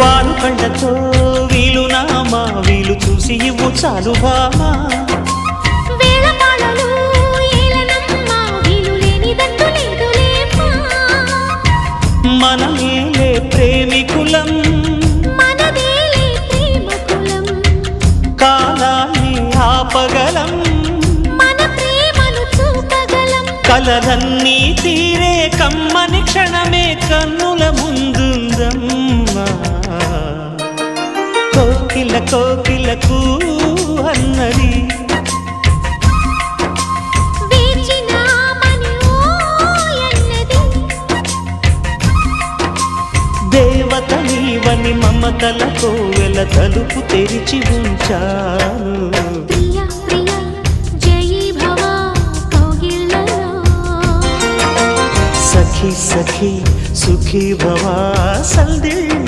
వారు కళ్ళతో వీలు నామా వీలు చూసి ఇవ్వు చాలు భామా లేదులేమ్మా మనమేలే ప్రేమికులం. మనదేలే ప్రేమ కులం కాలాన్ని ఆపగలం. మన ప్రేమను చూపగలం. కలలన్నీ తీరే కమ్మని కోకిల కోకిలకు అన్నది. దేవత నీవని మమతల కోవెల తలుపు తెరిచి ఉంచాను. సఖి సఖి సుఖీ భవా సందేశ